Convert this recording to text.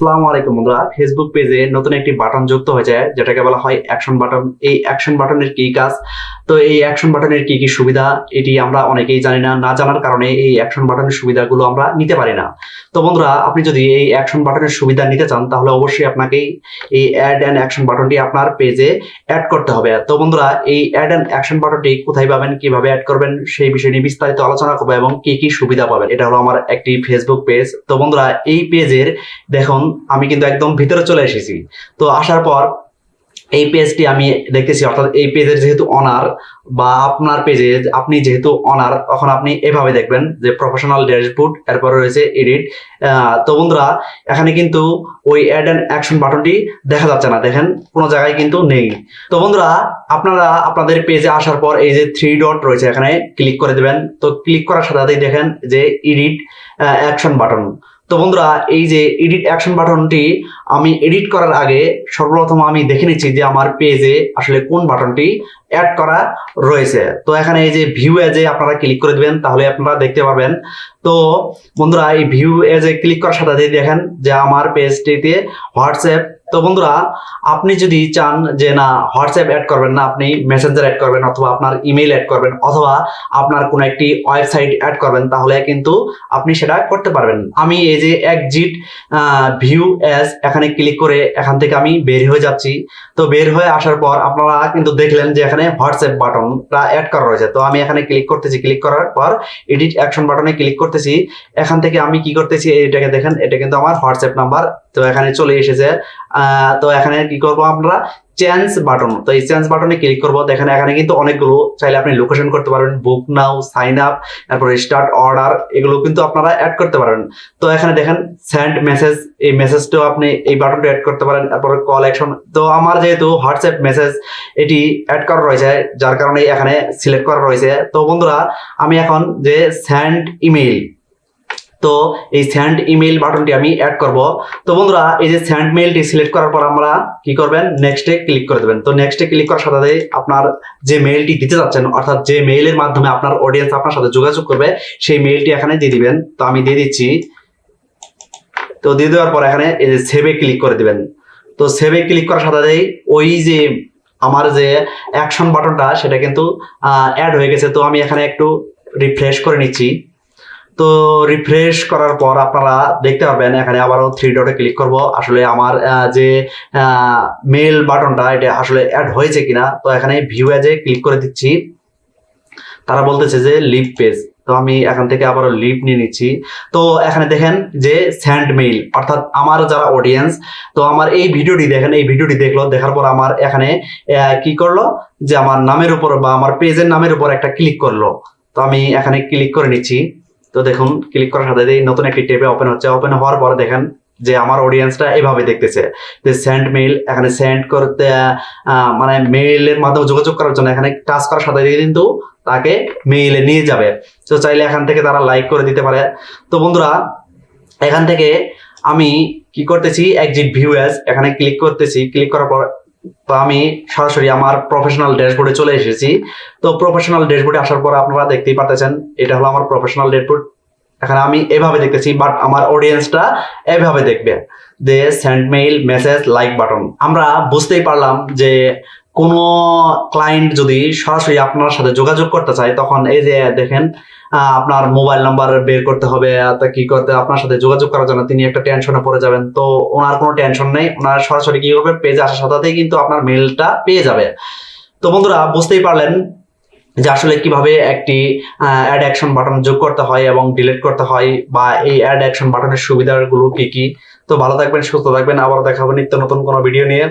আসসালামু আলাইকুম বন্ধুরা। ফেসবুক পেজে নতুন একটি বাটন যুক্ত হয়েছে, যেটাকে বলা হয় অ্যাকশন বাটন এই অ্যাকশন বাটনের কি কাজ? তো এই অ্যাকশন বাটনের কি কি সুবিধা? এটি আমরা অনেকেই জানি না। না জানার কারণে এই অ্যাকশন বাটনের সুবিধাগুলো আমরা নিতে পারি না। তো বন্ধুরা, আপনি যদি এই অ্যাকশন বাটনের সুবিধা নিতে চান, তাহলে অবশ্যই আপনাকে এই অ্যাড অ্যান্ড অ্যাকশন বাটনটি আপনার পেজে অ্যাড করতে হবে। তো বন্ধুরা, এই অ্যাড অ্যান্ড অ্যাকশন বাটনটি কোথায় পাবেন, কীভাবে অ্যাড করবেন, সেই বিষয় নিয়ে বিস্তারিত আলোচনা করব এবং কি কি সুবিধা পাবেন, এটা হলো আমার একটি ফেসবুক পেজ তো বন্ধুরা, এই পেজের দেখুন আমি কিন্তু একদম ভিতরে চলে এসেছি। তো আসার পর এই পেজটি আমি দেখতেছি, অর্থাৎ এই পেজের যেহেতু অনার বা আপনার পেজে আপনি যেহেতু অনার তখন আপনি এভাবে দেখবেন যে প্রফেশনাল ড্যাশবোর্ড এরপরে রয়েছে এডিট তো বন্ধুরা, এখানে কিন্তু ওই অ্যাড অ্যান্ড অ্যাকশন বাটনটি দেখা যাচ্ছে না। দেখেন, কোনো জায়গায় কিন্তু নেই। তো বন্ধুরা, আপনারা আপনাদের পেজে আসার পর এই যে থ্রি ডট রয়েছে, এখানে ক্লিক করে দেবেন। তো ক্লিক করার সাথে সাথেই দেখেন যে এডিট অ্যাকশন বাটন তো বন্ধুরা এই যে এডিট অ্যাকশন বাটনটি আমি এডিট করার আগে সর্বপ্রথম আমি দেখে নিচ্ছি যে আমার পেজে আসলে কোন বাটনটি অ্যাড করা রয়েছে। তো এখানে এই যে ভিউ এজে আপনারা ক্লিক করে দিবেন, তাহলে আপনারা দেখতে পাবেন তো বন্ধুরা, এই ভিউ এজে ক্লিক করার সাথে দেখেন যে আমার পেজটিতে হোয়াটসঅ্যাপ তো বন্ধুরা, আপনি যদি চান যে না হোয়াটসঅ্যাপ অ্যাড করবেন না, আপনি মেসেঞ্জার অ্যাড করবেন অথবা আপনার ইমেল অ্যাড করবেন অথবা আপনার কোনো একটি ওয়েবসাইট অ্যাড করবেন, তাহলে কিন্তু আপনি সেটা করতে পারবেন। আমি এই যে একজিট ভিউ অ্যাজ এখানে ক্লিক করে এখান থেকে আমি বের হয়ে যাচ্ছি। তো বের হয়ে আসার পর আপনারা কিন্তু দেখলেন যে এখানে হোয়াটসঅ্যাপ বাটনটা অ্যাড করা রয়েছে। তো আমি এখানে ক্লিক করতেছি। ক্লিক করার পর এডিট অ্যাকশন বাটনে ক্লিক করতেছি। এখান থেকে আমি কি করতেছি, এটাকে দেখেন, এটা কিন্তু আমার হোয়াটসঅ্যাপ নাম্বার তো এখানে চলে এসেছে তো এখানে কি করব আমরা? চেঞ্জ বাটন তো এই চেঞ্জ বাটনে ক্লিক করব। দেখেন এখানে কিন্তু অনেকগুলো, চাইলে আপনি লোকেশন করতে পারবেন বুক নাও সাইন আপ তারপরে স্টার্ট অর্ডার এগুলো কিন্তু আপনারা অ্যাড করতে পারেন। তো এখানে দেখেন সেন্ড মেসেজ এই মেসেজটাও আপনি এই বাটনটা অ্যাড করতে পারেন, তারপরে কল অ্যাকশন তো আমার যেহেতু হোয়াটসঅ্যাপ মেসেজ এটি অ্যাড করা রয়েছে, যার কারণে এখানে সিলেক্ট করা রয়েছে। তো বন্ধুরা, আমি এখন যে সেন্ড ইমেইল তো এই স্যান্ড ইমেইল বাটনটি আমি অ্যাড করব। তো বন্ধুরা, এই যে স্যান্ড মেইলটি সিলেক্ট করার পর আমরা কি করবেন? নেক্সটে ক্লিক করে দেবেন। তো নেক্সটে ক্লিক করার সাথে আপনার যে মেইলটি দিতে যাচ্ছেন, অর্থাৎ যে মেইলের মাধ্যমে আপনার অডিয়েন্স আপনার সাথে যোগাযোগ করবে, সেই মেইলটি এখানে দিয়ে দিবেন। তো আমি দিয়ে দিচ্ছি। তো দিয়ে দেওয়ার পর এখানে এই যে সেভে ক্লিক করে দিবেন। তো সেভে ক্লিক করার সাথে ওই যে আমার যে অ্যাকশন বাটনটা সেটা কিন্তু অ্যাড হয়ে গেছে। তো আমি এখানে একটু রিফ্রেশ করে নিচ্ছি। তো রিফ্রেশ করার পর আপনারা দেখতে পাবেন এখানে আবারও থ্রি ডটে ক্লিক করব। আসলে আমার যে মেল বাটনটা এটা আসলে অ্যাড হয়েছে কিনা, তো এখানে ভিউ এজে ক্লিক করে দিচ্ছি। তারা বলতেছে যে লিভ পেজ তো আমি এখান থেকে আবারও লিভ নিয়ে নিচ্ছি। তো এখানে দেখেন যে স্যান্ড মেইল অর্থাৎ আমার যারা অডিয়েন্স তো আমার এই ভিডিওটি দেখেন, এই ভিডিওটি দেখল, দেখার পর আমার এখানে কি করল? যে আমার নামের উপর বা আমার পেজের নামের উপর একটা ক্লিক করল। তো আমি এখানে ক্লিক করে নিচ্ছি। তো দেখুন ক্লিক করার সাথে সাথেই নতুন একটি টেপে ওপেন হচ্ছে। ওপেন হওয়ার পর দেখেন যে আমার অডিয়েন্সটা এভাবে দেখতেছে। যে সেন্ড মেইল এখানে সেন্ড করতে মানে মেইলের মাধ্যমে যোগাযোগ করার জন্য এখানে টাচ করার সাথে সাথে কিন্তু তাকে মেইলে নিয়ে যাবে। তো চাইলে এখান থেকে তারা লাইক করে দিতে পারে। তো বন্ধুরা, এখান থেকে আমি কি করতেছি ভিউ অ্যাজ এখানে ক্লিক করতেছি। ক্লিক করার পর তো আমি সরাসরি আমার প্রফেশনাল ড্যাশবোর্ডে চলে এসেছি। তো প্রফেশনাল ড্যাশবোর্ডে আসার পর আপনারা দেখতেই পাচ্ছেন এটা হলো আমার প্রফেশনাল ড্যাশবোর্ড এখানে আমি এভাবে দেখতেছি বাট আমার অডিয়েন্সটা এভাবে দেখবে। যে send mail message like button আমরা বুঝতেই পারলাম যে কোনো ক্লায়েন্ট যদি সরাসরি আপনার সাথে যোগাযোগ করতে চায়, তখন এই যে দেখেন আপনার মোবাইল নাম্বার বের করতে হবে তা কি করতে, আপনার সাথে যোগাযোগ করার জন্য তিনি একটা টেনশনে পড়ে যাবেন। তো ওনার কোনো টেনশন নেই, ওনার সরাসরি কি করবে পেজে আসার সাথে সাথেই কিন্তু আপনার মেলটা পেয়ে যাবে। তো বন্ধুরা, বুঝতেই পারলেন যে আসলে কীভাবে একটি অ্যাড অ্যাকশন বাটন যোগ করতে হয় এবং ডিলিট করতে হয়, বা এই অ্যাড অ্যাকশন বাটনের সুবিধাগুলো কি কি। তো ভালো থাকবেন, সুস্থ থাকবেন আবার দেখাবো নিত্য নতুন কোনো ভিডিও নিয়ে।